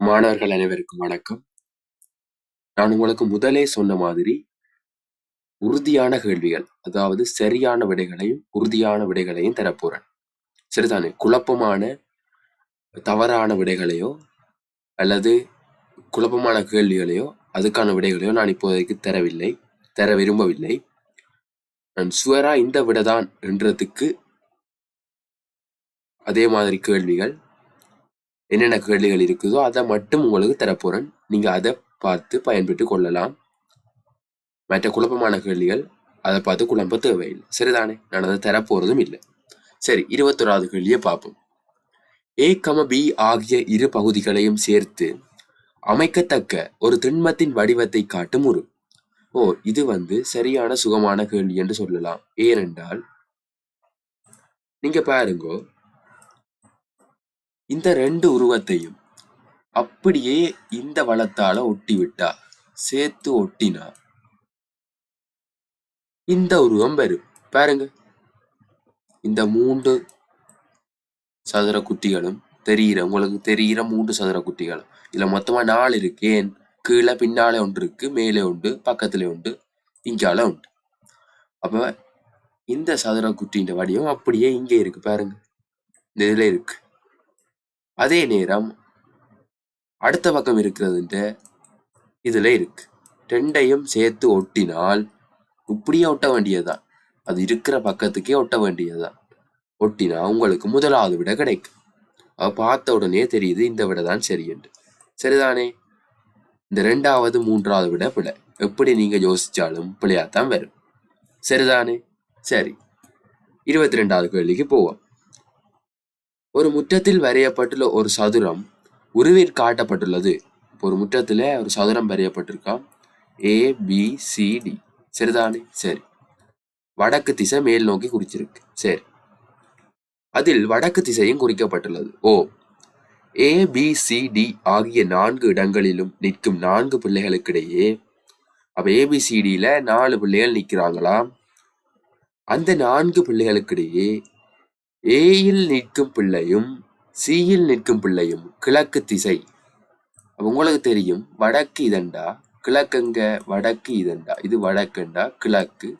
மாணவர்கள் அனைவருக்கும் வணக்கம். நான் உங்களுக்கு முதலே சொன்ன மாதிரி, உறுதியான கேள்விகள், அதாவது சரியான விடைகளையும், உறுதியான விடைகளையும் தரப்போறேன். சரிதானே? குழப்பமான, தவறான விடைகளையோ, அல்லது குழப்பமான கேள்விகளையோ, அதுக்கான விடைகளையோ நான் இப்போதைக்கு தரவில்லை, தர விரும்பவில்லை. நான் சுவரா இந்த விடைதான் என்றதுக்கு அதே மாதிரி கேள்விகள் என்னென்ன கேள்விகள் இருக்குதோ அதை மட்டும் உங்களுக்கு தரப்போகிறேன் நீங்க அதை பார்த்து பயன்பெற்று கொள்ளலாம். மற்ற குழப்பமான கேள்விகள் அதை பார்த்து குழம்ப தேவையில்லை. சரிதானே? நான் அதை தரப்போகிறதும் இல்லை. சரி இருபத்தொராவது கேள்வியை பார்ப்போம். ஏ கம பி ஆகிய இரு பகுதிகளையும் சேர்த்து அமைக்கத்தக்க ஒரு திண்மத்தின் வடிவத்தை காட்டும் உரு. ஓ இது வந்து சரியான சுகமான கேள்வி என்று சொல்லலாம். ஏனென்றால் நீங்க பாருங்கோ இந்த ரெண்டு உருவத்தையும் அப்படியே இந்த வளத்தால ஒட்டி விட்டா சேர்த்து ஒட்டினா. இந்த உருவம் வரும். பாருங்க. இந்த மூன்று சதுர குட்டிகளும் தெரிகிற உங்களுக்கு தெரிகிற மூன்று சதுர குட்டிகளும் இதுல மொத்தமா நாலு இருக்கு. ஏன் கீழே பின்னாலே ஒன்று இருக்கு மேலே உண்டு பக்கத்துல உண்டு இங்கால உண்டு. அப்ப இந்த சதுர குட்டின்ற வடிவம் அப்படியே இங்கே இருக்கு. பாருங்க. இந்த இதுல இருக்கு. அதே நேரம் அடுத்த பக்கம் இருக்கிறதுன்ட்டு இதில் இருக்கு. ரெண்டையும் சேர்த்து ஒட்டினால் இப்படியே ஒட்ட வேண்டியதுதான். அது இருக்கிற பக்கத்துக்கே ஒட்ட வேண்டியதுதான். ஒட்டினா உங்களுக்கு முதலாவது விட கிடைக்கும். அவ பார்த்த உடனே தெரியுது இந்த விட தான் சரி என்று. சரிதானே? இந்த ரெண்டாவது மூன்றாவது விட பிழை எப்படி நீங்க யோசிச்சாலும் பிழையாத்தான் வரும். சரிதானே? சரி. இருபத்தி ரெண்டாவது கேள்விக்கு போவோம். ஒரு முற்றத்தில் வரையப்பட்டுள்ள ஒரு சதுரம் உருவில் காட்டப்பட்டுள்ளது. ஒரு முற்றத்தில் ஒரு சதுரம் வரையப்பட்டிருக்கான் ஏ பி சி டி சரிதானே? சரி. வடக்கு திசை மேல் நோக்கி குறிச்சிருக்கு. சரி. அதில் வடக்கு திசையும் குறிக்கப்பட்டுள்ளது. ஓ. ஏ பி சி டி ஆகிய நான்கு இடங்களிலும் நிற்கும் நான்கு பிள்ளைகளுக்கிடையே அப்போ ஏபிசிடியில நாலு பிள்ளைகள் நிற்கிறாங்களா அந்த நான்கு பிள்ளைகளுக்கிடையே ஏயில் நிற்கும் பிள்ளையும் சீயில் நிற்கும் பிள்ளையும் கிழக்கு திசை. உங்களுக்கு தெரியும் வடக்கு இதண்டா கிழக்குங்க வடக்கு இதண்டா. இது வடக்குண்டா கிழக்கு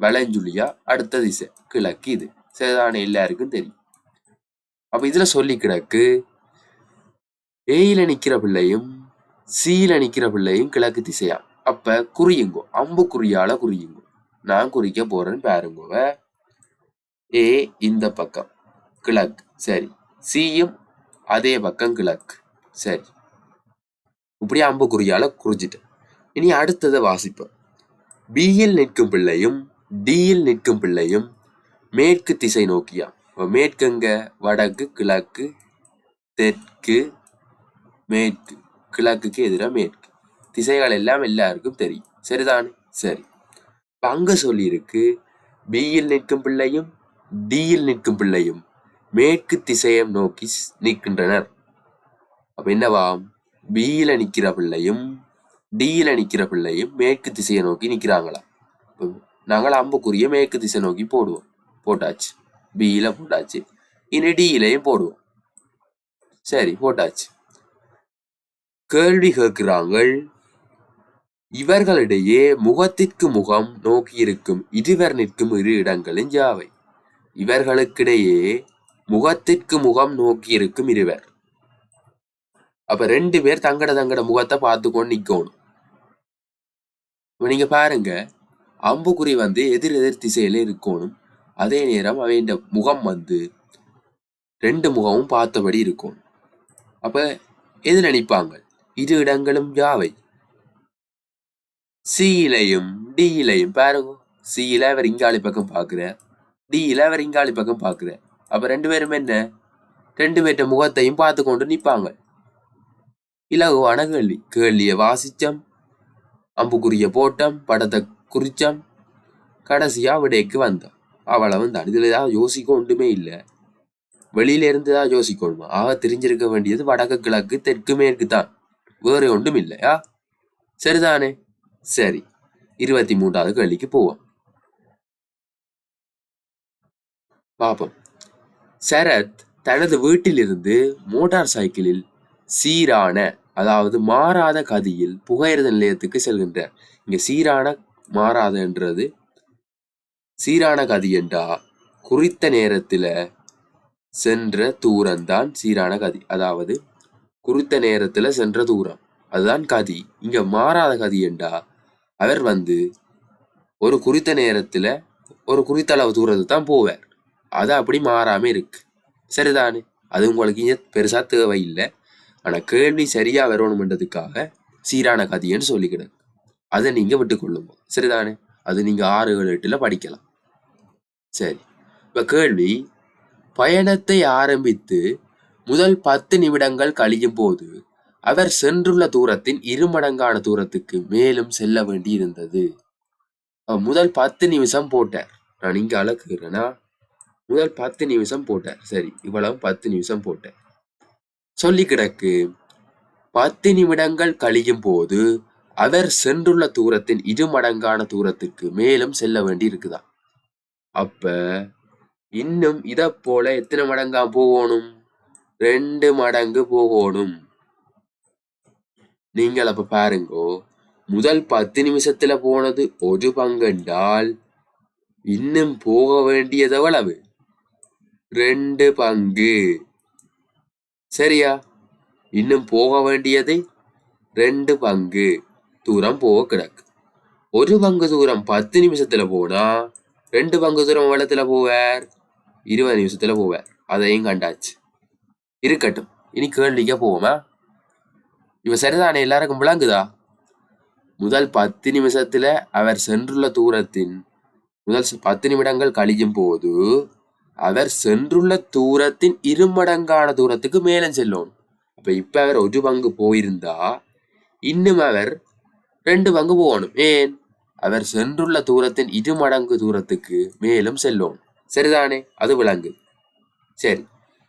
வளஞ்சுழியா அடுத்த திசை கிழக்கு இது. சரிதான? எல்லாருக்கும் தெரியும். அப்ப இதுல சொல்லி கிடக்கு ஏயில நிக்கிற பிள்ளையும் சீயில நிக்கிற பிள்ளையும் கிழக்கு திசையா. அப்ப குறியுங்கோ அம்பு குறியால குறியுங்கோ. நான் குறிக்க போறேன்னு பாருங்கோவை. ஏ இந்த பக்கம். கிழக்கு. சரி. சியும் அதே பக்கம் கிழக்கு. சரி. இப்படியே அம்புக்குறியால குறிஞ்சிட்டேன். இனி அடுத்ததை வாசிப்போம். பியில் நிற்கும் பிள்ளையும் டியில் நிற்கும் பிள்ளையும் மேற்கு திசை நோக்கியா? மேற்குங்க வடக்கு கிழக்கு தெற்கு மேற்கு. கிழக்குக்கு எதிராக மேற்கு. திசைகள் எல்லாம் எல்லாருக்கும் தெரியும். சரிதானே? சரி. இப்போ அங்கே சொல்லியிருக்கு பியில் நிற்கும் பிள்ளையும் டியில் நிற்கும் பிள்ளையும் மேற்கு திசையம் நோக்கி நிற்கின்றனர். அப்ப என்னவாம் பியில நிக்கிற பிள்ளையும் டியில நிக்கிற பிள்ளையும் மேற்கு திசையை நோக்கி நிக்கிறாங்களா நாங்கள் அம்புக்குரிய மேற்கு திசை நோக்கி போடுவோம். போட்டாச்சு. பியில போட்டாச்சு. இனி டியிலையும் போடுவோம். சரி போட்டாச்சு. கேள்வி கேட்கிறாங்கள் இவர்களிடையே முகத்திற்கு முகம் நோக்கி இருக்கும் இருவர் நிற்கும் இரு இடங்களின் ஜாவை இவர்களுக்கிடையே முகத்திற்கு முகம் நோக்கி இருக்கும் இருவர். அப்ப ரெண்டு பேர் தங்கட தங்கட முகத்தை பார்த்து கொண்டு நிக்கணும் நீங்க பாருங்க அம்புக்குறி வந்து எதிர் எதிர் திசையில இருக்கணும். அதே நேரம் அவையின் முகம் வந்து ரெண்டு முகமும் பார்த்தபடி இருக்கும் அப்ப எது நினைப்பாங்க இரு இடங்களும் யாவை? சியிலையும் டியிலையும் பாருங்க. சியில அவர் இங்காளி பக்கம் பாக்குற நீ இளவரிங்காளி பக்கம் பார்க்குற. அப்ப ரெண்டு பேரும் என்ன? ரெண்டு பேர்ட்ட முகத்தையும் பார்த்து கொண்டு நிற்பாங்க இலகுவான கேள்வி. கேள்வியை வாசிச்சம். அம்புக்குரிய போட்டம். படத்தை குறிச்சம். கடைசியா விடைக்கு வந்தோம் அவ்வளவு தான் இதுல ஏதாவது யோசிக்க ஒன்றுமே இல்லை. வெளியில இருந்து தான் யோசிக்கணுமா ஆக தெரிஞ்சிருக்க வேண்டியது வடக்கு கிழக்கு தெற்கு மேற்கு தான். வேறு ஒன்றும் இல்லையா? சரிதானே? சரி. இருபத்தி மூன்றாவது கேள்விக்கு போவோம். பார்ப்போம் சரத் தனது வீட்டிலிருந்து மோட்டார் சைக்கிளில் சீரான அதாவது மாறாத கதியில் புகையிரத நிலையத்துக்கு செல்கின்றார். இங்க சீரான மாறாதன்றது. சீரான கதி என்றா குறித்த நேரத்துல சென்ற தூரம்தான் சீரான கதி. அதாவது குறித்த நேரத்துல சென்ற தூரம். அதுதான் கதி. இங்க மாறாத கதி என்றா அவர் வந்து ஒரு குறித்த நேரத்துல ஒரு குறித்த அளவு தூரத்தை தான் போவார். அது அப்படி மாறாமல் இருக்குது சரிதானே? அது உங்களுக்கு இங்க பெருசாக தேவையில்லை. ஆனால் கேள்வி சரியாக வரணுமென்றதுக்காக சீரான கதின்னு சொல்லிக்கிடுங்க. அதை நீங்கள் விட்டுக்கொள்ளுங்க. சரிதானே? அது நீங்கள் ஆறு ஏழு எட்டில் படிக்கலாம். சரி. இப்போ கேள்வி பயணத்தை ஆரம்பித்து முதல் பத்து நிமிடங்கள் கழியும் போது அவர் சென்றுள்ள தூரத்தின் இருமடங்கான தூரத்துக்கு மேலும் செல்ல வேண்டி இருந்தது முதல் பத்து நிமிஷம் போட்டார். நான் இங்கே அளக்குறேன்னா முதல் பத்து நிமிஷம் போட்டார் சரி இவ்வளவு பத்து நிமிஷம் போட்டேன். சொல்லி கிடக்கு. பத்து நிமிடங்கள் கழியும் போது அவர் சென்றுள்ள தூரத்தின் இருமடங்கான தூரத்துக்கு மேலும் செல்ல வேண்டி இருக்குதா அப்ப இன்னும் இத போல எத்தனை மடங்கா போகணும்? ரெண்டு மடங்கு போகணும். நீங்கள் அப்ப பாருங்கோ முதல் பத்து நிமிஷத்துல போனது ஒரு பங்கென்றால் இன்னும் போக வேண்டியது எவ்வளவு? ரெண்டு பங்கு. சரியா? இன்னும் போக வேண்டியது ரெண்டு பங்கு. தூரம் போக கிடக்கு. ஒரு பங்கு தூரம் பத்து நிமிஷத்துல போனா ரெண்டு பங்கு தூரம் எவ்வளத்துல போவார்? இருபது நிமிஷத்துல போவார். அதையும் கண்டாச்சு. இருக்கட்டும். இனி கேள்விக்க போவோமா? இவ சரிதானே? எல்லாருக்கும் விளங்குதா? முதல் பத்து நிமிஷத்துல அவர் சென்றுள்ள தூரத்தின் முதல் பத்து நிமிடங்கள் கழியும் போது அவர் சென்றுள்ள தூரத்தின் இருமடங்கான தூரத்துக்கு மேலே செல்லும். அப்போ இப்போ அவர் ஒரு பங்கு போயிருந்தா இன்னும் அவர் ரெண்டு பங்கு போகணும். ஏன்? அவர் சென்றுள்ள தூரத்தின் இருமடங்கு தூரத்துக்கு மேலும் செல்லும். சரிதானே? அது விலங்கு சரி.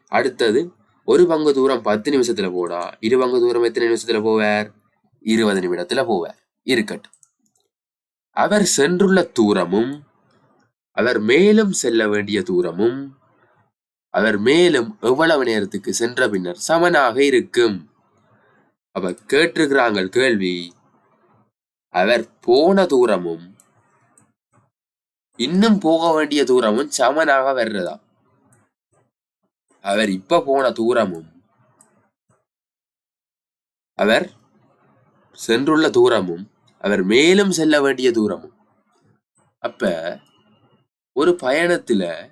அடுத்தது ஒரு பங்கு தூரம் பத்து நிமிஷத்துல போனா இரு பங்கு தூரம் எத்தனை நிமிஷத்துல போவார்? இருபது நிமிடத்துல போவார். இருக்கட்டும். அவர் சென்றுள்ள தூரமும் அவர் மேலும் செல்ல வேண்டிய தூரமும் அவர் மேலும் எவ்வளவு நேரத்துக்கு சென்ற பின்னர் சமனாக இருக்கும்? அவர் கேட்டிருக்கிறாங்க கேள்வி. அவர் போன தூரமும் இன்னும் போக வேண்டிய தூரமும் சமனாக வர்றதா? அவர் இப்ப போன தூரமும் அவர் சென்றுள்ள தூரமும் அவர் மேலும் செல்ல வேண்டிய தூரமும். அப்ப ஒரு பயணத்துல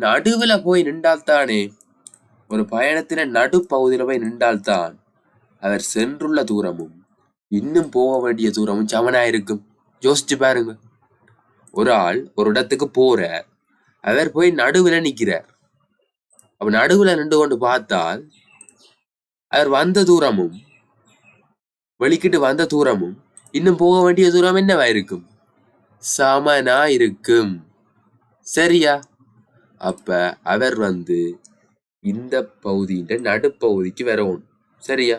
நடுவுல போய் நின்றால்தானே ஒரு பயணத்தில நடுப்பகுதியில போய் நின்றால்தான் அவர் சென்றுள்ள தூரமும் இன்னும் போக வேண்டிய தூரமும் சமனாயிருக்கும் யோசிச்சு பாருங்க. ஒரு ஆள் ஒரு இடத்துக்கு போறார். அவர் போய் நடுவுல நிக்கிறார். அப்ப நடுவுல நின்று கொண்டு பார்த்தால் அவர் வந்த தூரமும் வெளிக்கிட்டு வந்த தூரமும் இன்னும் போக வேண்டிய தூரம் என்னவா இருக்கும் சமனா இருக்கும் சரியா? அப்ப அவர் வந்து இந்த பகுதியின் நடுப்பகுதிக்கு வரணும் சரியா?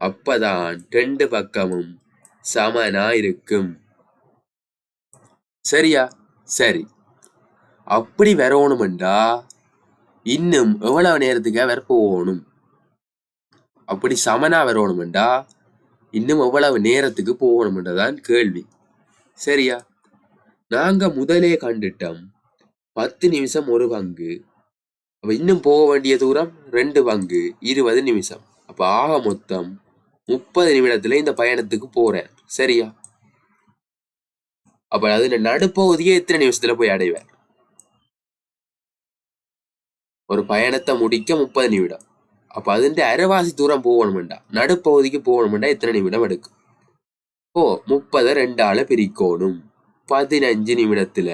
அப்பதான் ரெண்டு பக்கமும் சமனா இருக்கும் சரியா? சரி. அப்படி வரணுமெண்டா இன்னும் எவ்வளவு நேரத்துக்கு அவர் போகணும்? அப்படி சமனா வரணுமெண்டா இன்னும் எவ்வளவு நேரத்துக்கு போகணுமென்றதான் கேள்வி. சரியா? நாங்க முதலே கண்டுட்டோம். பத்து நிமிஷம் ஒரு பங்கு. அப்ப இன்னும் போக வேண்டிய தூரம் ரெண்டு பங்கு இருபது நிமிஷம். அப்ப ஆக மொத்தம் முப்பது நிமிடத்துல இந்த பயணத்துக்கு போறேன். சரியா? அப்ப அதுல நடுப்பகுதியே எத்தனை நிமிஷத்துல போய் அடைவேன். ஒரு பயணத்தை முடிக்க முப்பது நிமிடம். அப்ப அதுன்ற அரைவாசி தூரம் போகணும்டா நடுப்பகுதிக்கு போகணுமெண்டா எத்தனை நிமிடம் எடுக்கும். ஓ முப்பதை ரெண்டால பிரிக்கணும் பதினஞ்சு நிமிடத்துல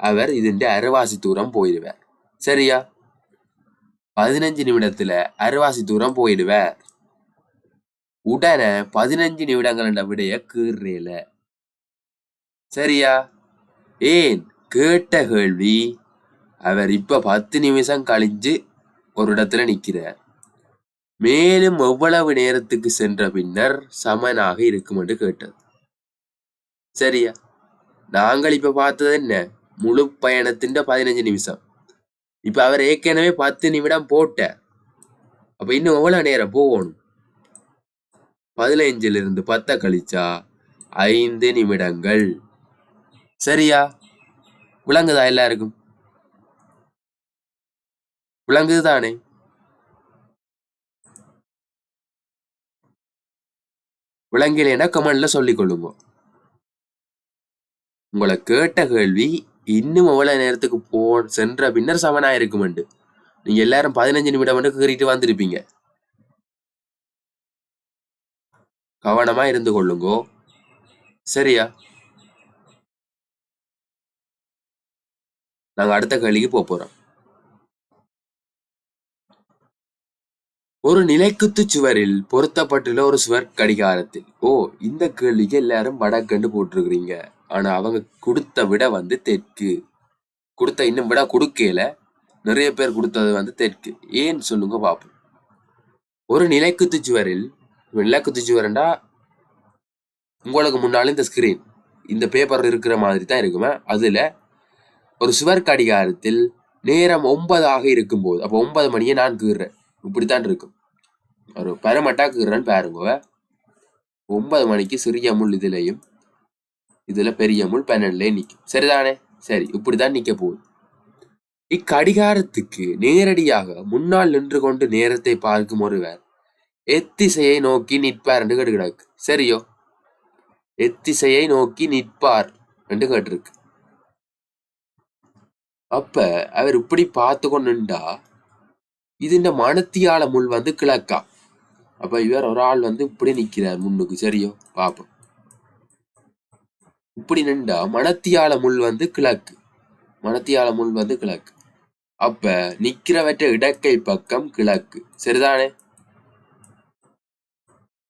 அவர் ഇതിന്റെ അരവാസി தூரம் போயிடுவார் சரியா பதினஞ்சு நிமிடத்துல அரைவாசி தூரம் போயிடுவார் உடனே பதினஞ்சு நிமிடங்கள் விடைய கீறேல சரியா ஏன் கேட்ட கேள்வி அவர் இப்ப பத்து நிமிஷம் கழிஞ்சு ஒரு இடத்துல நிக்கிறார் மேலும் எவ்வளவு நேரத்துக்கு சென்ற பின்னர் சமனாக இருக்கும் என்று கேட்டது. சரியா? நாங்கள் இப்ப பார்த்தது என்ன? முழு பயணத்தின் பதினஞ்சு நிமிஷம். இப்ப அவர் ஏற்கனவே பத்து நிமிடம் போட்ட அப்ப இன்னும் எவ்வளவு நேரம் போகணும்? பதினைஞ்சிலிருந்து இருந்து பத்த கழிச்சா ஐந்து நிமிடங்கள். சரியா? விளங்குதா எல்லாருக்கும்? விளங்குது தானே விளங்கலைன்னா கமெண்ட்ல சொல்லிக் கொள்ளுங்க. உங்களை கேட்ட கேள்வி இன்னும் எவ்வளவு நேரத்துக்கு போ சென்ற பின்னர் சமனா இருக்குமெண்டு. நீங்க எல்லாரும் பதினஞ்சு நிமிடம் மட்டும் கேறிட்டு வந்திருப்பீங்க. கவனமா இருந்து கொள்ளுங்கோ. சரியா? நாங்க அடுத்த கேள்விக்கு போக போறோம். ஒரு நிலைக்குத்து சுவரில் பொருத்தப்பட்டுள்ள ஒரு சுவர் கடிகாரத்தில். ஓ இந்த கேள்விக்கு எல்லாரும் வடக்கண்டு போட்டிருக்கிறீங்க. ஆனா அவங்க கொடுத்த விட வந்து தெற்கு. கொடுத்த இன்னும் விட கொடுக்கல. நிறைய பேர் கொடுத்தது வந்து தெற்கு. ஏன்னு சொல்லுங்க பாப்போம். ஒரு நிலைக்குத்து சுவரில் நிலைக்குத்து சுவரண்டா? உங்களுக்கு முன்னாலும் இந்த ஸ்கிரீன் இந்த பேப்பர் இருக்கிற மாதிரி தான் இருக்குமே. அதுல ஒரு சுவர் கடிகாரத்தில் நேரம் ஒன்பதாக இருக்கும்போது அப்போ ஒன்பது மணியை நான் கீறேன் இப்படித்தான் இருக்கும். ஒரு பரம் கீறேன்னு பாருங்க. ஒன்பது மணிக்கு சிறிய முள் இதுலையும் இதுல பெரிய முள் பன்னெண்டுல நிற்கும் சரிதானே? சரி இப்படிதான் நிற்க போகுது. இக்கடிகாரத்துக்கு நேரடியாக முன்னால் நின்று கொண்டு நேரத்தை பார்க்கும் ஒருவர் எத்திசையை நோக்கி நிற்பார் என்று கேட்டு சரியோ? எத்திசையை நோக்கி நிற்பார் என்று கேட்டிருக்கு. அப்ப அவர் இப்படி பார்த்து கொண்டுண்டா இந்த மனத்தியால முள் வந்து கிழக்கா. அப்ப இவர் ஒரு ஆள் வந்து இப்படி நிக்கிறார் முன்னுக்கு சரியோ? பாப்போம். இப்படி நின்றா மனத்தியால முள் வந்து கிழக்கு. மனத்தியால முள் வந்து கிழக்கு. அப்ப நிக்கிறவற்ற இடக்கை பக்கம் கிழக்கு. சரிதானே?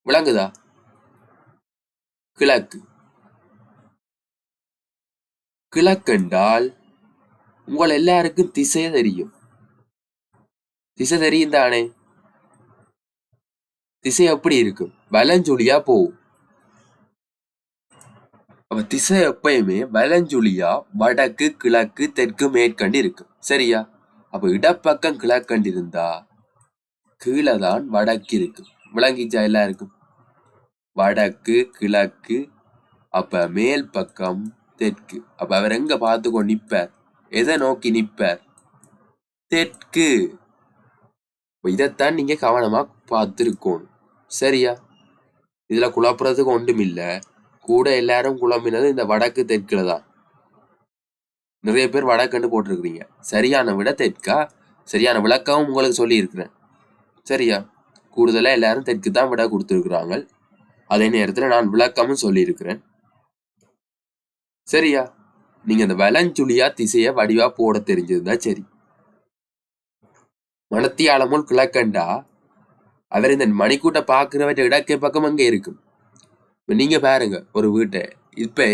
விளங்குதா? கிழக்கு. கிழக்கென்றால் உங்கள் எல்லாருக்கும் திசை தெரியும். திசை தெரியும் தானே? திசை எப்படி இருக்கும்? வலஞ்சுழியா போகும் அப்ப திசை எப்பயுமே வலஞ்சுழியா வடக்கு கிழக்கு தெற்கு மேற்கண்டு இருக்கும். சரியா? அப்ப இடப்பக்கம் கிழக்கண்டு இருந்தா கீழே தான் வடக்கு இருக்கும். விளங்கிச்சா எல்லாருக்கும்? வடக்கு கிழக்கு அப்ப மேல் பக்கம் தெற்கு. அப்ப அவர் எங்க பார்த்துக்கோ நிற்பார் எதை நோக்கி நிற்பார் தெற்கு. இதைத்தான் நீங்கள் கவனமாக பார்த்துருக்கணும். சரியா? இதில் குழப்புறதுக்கு ஒன்றும் இல்லை கூட எல்லாரும் குழம்பினது இந்த வடக்கு தெற்கில் தான். நிறைய பேர் வடக்குன்னு போட்டிருக்கிறீங்க. சரியான விட தெற்கா? சரியான விளக்கமும் உங்களுக்கு சொல்லியிருக்கிறேன். சரியா? கூடுதலாக எல்லாரும் தெற்கு தான் விட கொடுத்துருக்குறாங்க அதே நேரத்தில் நான் விளக்கமும் சொல்லியிருக்கிறேன். சரியா? நீங்கள் இந்த வலஞ்சுழியா திசையை வடிவாக போட தெரிஞ்சதுதான் சரி. மனத்தியாலமுள் கிழக்கண்டா. அவர் இந்த மணிக்கூட்டை பார்க்குறவற்ற இடக்கை பக்கம் அங்கே இருக்கும். இப்போ நீங்கள் பாருங்க ஒரு வீட்டை. இப்போ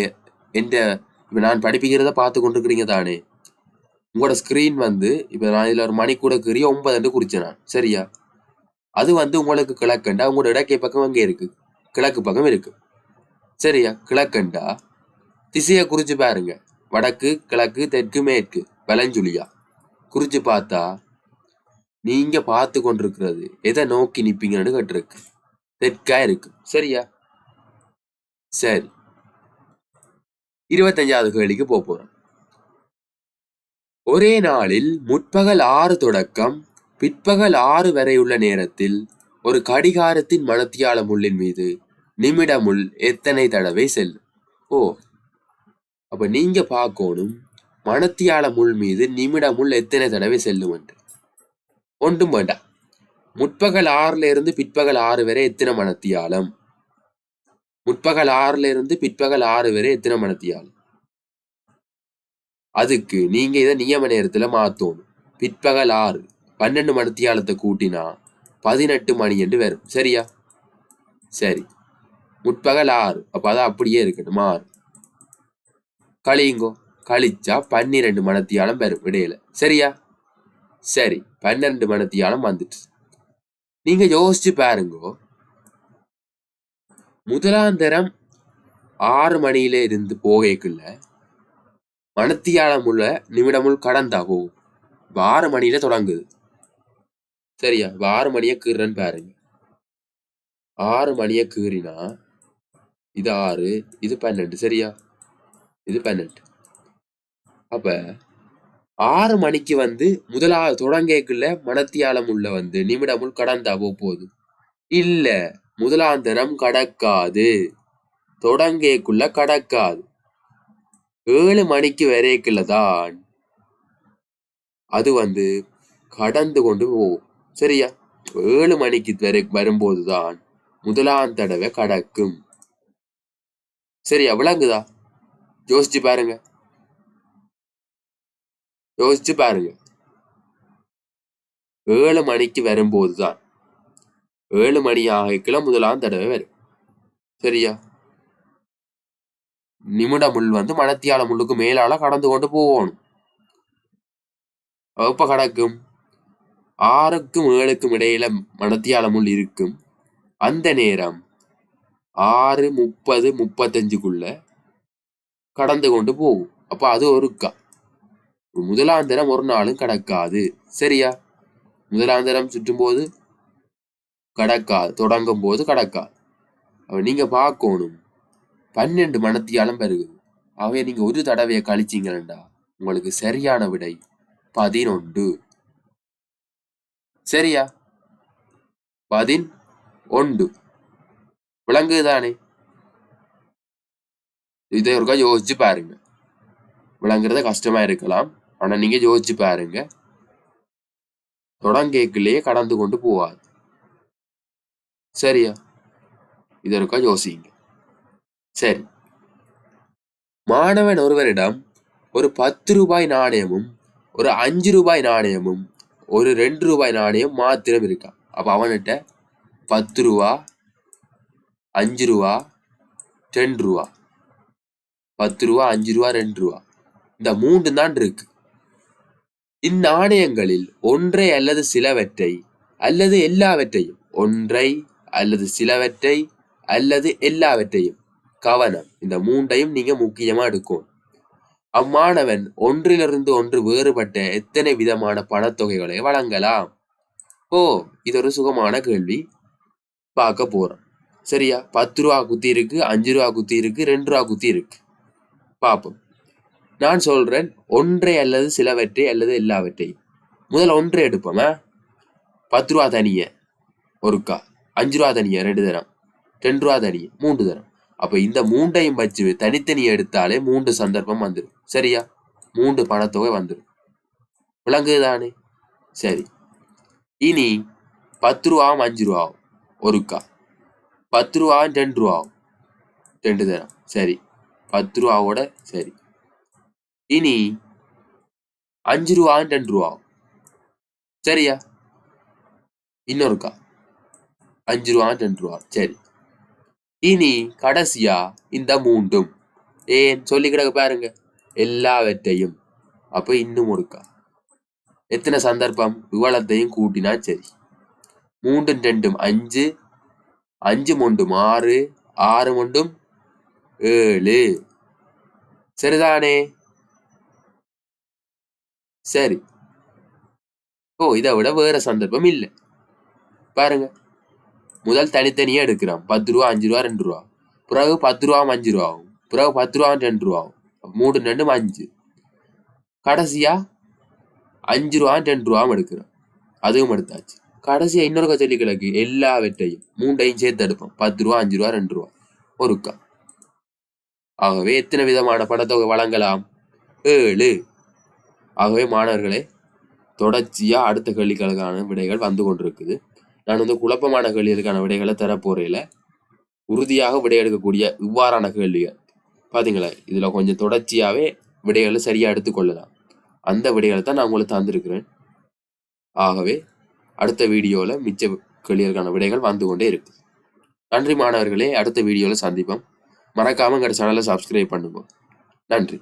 எந்த இப்போ நான் படிப்பிக்கிறத பார்த்து கொண்டிருக்கிறீங்க தானே. உங்களோட ஸ்க்ரீன் வந்து இப்போ நான் இதில் ஒரு மணிக்கூட கறி ஒன்பது குறிச்சேன் நான். சரியா? அது வந்து உங்களுக்கு கிழக்கண்டா உங்களோட இடக்கை பக்கம் அங்கே இருக்குது கிழக்கு பக்கம் இருக்கு. சரியா? கிழக்கண்டா. திசையை குறிச்சு பாருங்க. வடக்கு கிழக்கு தெற்கு மேற்கு. வலஞ்சுழியா. குறிச்சு பார்த்தா நீங்க பார்த்து கொண்டிருக்கிறது. எதை நோக்கி நிப்பீங்கன்னு கேட்டிருக்கு. தெற்கா இருக்கு. சரியா? சரி. இருபத்தஞ்சாவது கேள்விக்கு போக போறோம். ஒரே நாளில் முற்பகல் ஆறு தொடக்கம் பிற்பகல் ஆறு வரை உள்ள நேரத்தில் ஒரு கடிகாரத்தின் மணத்தியால முள்ளின் மீது நிமிடமுள் எத்தனை தடவை செல்லும்? ஓ. அப்ப நீங்க பார்க்கணும் மணத்தியால முள் மீது நிமிடமுள் எத்தனை தடவை செல்லும் என்று? ஒன்றும் வேண்டாம் முற்பகல் ஆறுல இருந்து பிற்பகல் ஆறு வரை எத்தனை மணத்தியாலம்? முற்பகல் ஆறுல இருந்து பிற்பகல் ஆறு வரை எத்தனை மணத்தியாலம்? அதுக்கு நீங்க இதை நியம நேரத்துல மாத்தணும். பிற்பகல் ஆறு பன்னெண்டு மணத்தியாலத்தை கூட்டினா பதினெட்டு மணி என்று வரும். சரியா? சரி. முற்பகல் ஆறு அப்ப அதான் அப்படியே இருக்கட்டும் ஆறு. கழியுங்கோ. கழிச்சா பன்னிரெண்டு மணத்தியாலம் வரும் இடையில. சரியா? சரி பன்னெண்டு மணித்தியாலம் வந்துட்டு. நீங்க யோசிச்சு பாருங்க. முதலாந்தரம் ஆறு மணியில இருந்து போகைக்குள்ள மணத்தியாலம் உள்ள நிமிடமுள் கடந்தா போகும் ஆறு மணியில தொடங்குது. சரியா வார ஆறு மணியை கீறுறேன்னு பாருங்க. ஆறு மணியை கீறினா இது ஆறு இது பன்னெண்டு சரியா? இது பன்னெண்டு. அப்ப ஆறு மணிக்கு வந்து முதலாவது தொடங்கக்குள்ள மனத்தியாலம் உள்ள வந்து நிமிடமுள் கடந்தா போகுது. இல்ல முதலாந்தரம் கடக்காது. தொடங்கக்குள்ள கடக்காது. ஏழு மணிக்கு வரைக்குள்ள தான் அது வந்து கடந்து கொண்டு போகும். சரியா? ஏழு மணிக்கு வரை வரும்போதுதான் முதலாம் தடவை கடக்கும். சரியா? விளங்குதா? யோசிச்சு பாருங்க. யோசிச்சு பாருங்க. ஏழு மணிக்கு வரும்போதுதான். ஏழு மணி ஆகிக்கல முதலாம் தடவை வரும். சரியா? நிமிட முள் வந்து மணத்தியால முள்ளுக்கு மேலால கடந்து கொண்டு போகணும். எப்ப கடக்கும். ஆறுக்கும் ஏழுக்கும் இடையில மணத்தியால முள் இருக்கும். அந்த நேரம் ஆறு முப்பது முப்பத்தஞ்சுக்குள்ள கடந்து கொண்டு போகும். அப்ப அது ஒருக்கா முதலாந்தரம் ஒரு நாளும் கடக்காது. சரியா? முதலாந்தரம் சுற்றும் போது கடக்காது. தொடங்கும் போது கடக்காது. அப்ப நீங்க பார்க்கணும். பன்னெண்டு மணத்தியாலம் பெருகுது. அவைய நீங்க ஒரு தடவையை கழிச்சீங்களா உங்களுக்கு சரியான விடை. பதினொன்று. சரியா? பதின் ஒன்று விளங்குதானே இதை ஒருக்கா யோசிச்சு பாருங்க. விளங்குறது கஷ்டமா இருக்கலாம். ஆனா நீங்க யோசிச்சு பாருங்க. தொடங்கேக்கிலேயே கடந்து கொண்டு போவாது சரியா? இதற்கா யோசிங்க. சரி. மாணவன் ஒருவரிடம் ஒரு பத்து ரூபாய் நாணயமும் ஒரு அஞ்சு ரூபாய் நாணயமும் ஒரு ரெண்டு ரூபாய் நாணயம் மாத்திரம் இருக்கான் அப்போ அவன்கிட்ட பத்து ரூபா அஞ்சு ரூபா ரெண்டு ரூபா. பத்து ரூபா அஞ்சு ரூபா ரெண்டு ரூபா. இந்த மூன்று தான் இருக்கு. இந்நாணயங்களில் ஒன்றை அல்லது சிலவற்றை அல்லது எல்லாவற்றையும் ஒன்றை அல்லது சிலவற்றை அல்லது எல்லாவற்றையும். கவனம் இந்த மூன்றையும் நீங்க முக்கியமா எடுக்கும் அம்மாணவன் ஒன்றிலிருந்து ஒன்று வேறுபட்ட எத்தனை விதமான பணத்தொகைகளை வழங்கலாம்? ஓ இது ஒரு சுகமான கேள்வி பார்க்க போறோம். சரியா? பத்து ரூபா குத்தி இருக்கு அஞ்சு ரூபா குத்தி இருக்கு ரெண்டு ரூபா குத்தி இருக்கு. பார்ப்போம். நான் சொல்றேன் ஒன்றை அல்லது சிலவற்றை அல்லது எல்லாவற்றை முதல்ல ஒன்றை எடுப்போம்? பத்து ரூபா தனிய ஒருக்கா அஞ்சு ரூபா தனிய ரெண்டு தரம். ரெண்டு ரூபா தனிய மூன்று தரம். அப்போ இந்த மூன்றையும் வச்சு தனித்தனி எடுத்தாலே மூன்று சந்தர்ப்பம் வந்துடும் சரியா? மூன்று பணத்தொகை வந்துடும் விளங்குதானே சரி. இனி பத்து ரூபாவும் அஞ்சு ரூபாவும் ஒருக்கா பத்து ரூபாவும் ரெண்டு ரூபாவும் ரெண்டு தரம். சரி. பத்து ரூபாவோட சரி. இனி அஞ்சு ரூபாவும் ரெண்டு ரூபா. சரியா? இன்னொருக்கா அஞ்சு ரூபா ரெண்டு ரூபா. சரி. இனி கடைசியா இந்த மூண்டும் ஏன்? சொல்லி கிடக்க பாருங்க. எல்லாவற்றையும். அப்போ இன்னும் ஒருக்கா எத்தனை சந்தர்ப்பம்? இவ்வளத்தையும் கூட்டினா சரி. மூன்றும் ரெண்டும் அஞ்சு. அஞ்சு மொண்டும் ஆறு. ஆறு மொண்டும் ஏழு. சரிதானே? சரி. ஓ இதை விட வேற சந்தர்ப்பம் இல்லை. பாருங்க. முதல் தனித்தனியா எடுக்கிறோம் பத்து ரூபா அஞ்சு ரூபா ரெண்டு ரூபா. பிறகு பத்து ரூபா அஞ்சு ரூபா ஆகும் பிறகு பத்து ரூபாவும் ரெண்டு ரூபாவும். மூணு ரெண்டு அஞ்சு. கடைசியா அஞ்சு ரூபாவும் ரெண்டு ரூபாவும் எடுக்கிறோம் அதுவும் எடுத்தாச்சு. கடைசியா இன்னொரு சொல்லி கிழக்கு எல்லா வெட்டையும் மூண்டையும் சேர்த்து எடுப்போம். பத்து ரூபா அஞ்சு ரூபா ரெண்டு ரூபா. ஒருக்கா. ஆகவே எத்தனை விதமான பணத்தொகை வழங்கலாம்? ஏழு. ஆகவே மாணவர்களே தொடர்ச்சியாக அடுத்த கேள்விகளுக்கான விடைகள் வந்து கொண்டிருக்குது. நான் வந்து குழப்பமான கேள்விகளுக்கான விடைகளை தரப்போறையில் உறுதியாக விடை எடுக்கக்கூடிய இவ்வாறான கேள்விகள். பார்த்தீங்களா இதில் கொஞ்சம் தொடர்ச்சியாகவே விடைகளை சரியாக எடுத்துக்கொள்ளலாம் அந்த விடைகளை தான் நான் உங்களுக்கு தந்திருக்கிறேன். ஆகவே அடுத்த வீடியோவில் மிச்ச கேள்விகளுக்கான விடைகள் வந்து கொண்டே இருக்கு. நன்றி மாணவர்களே. அடுத்த வீடியோவில் சந்திப்போம். மறக்காமல் எங்கள் சேனலை சப்ஸ்கிரைப் பண்ணுங்க. நன்றி.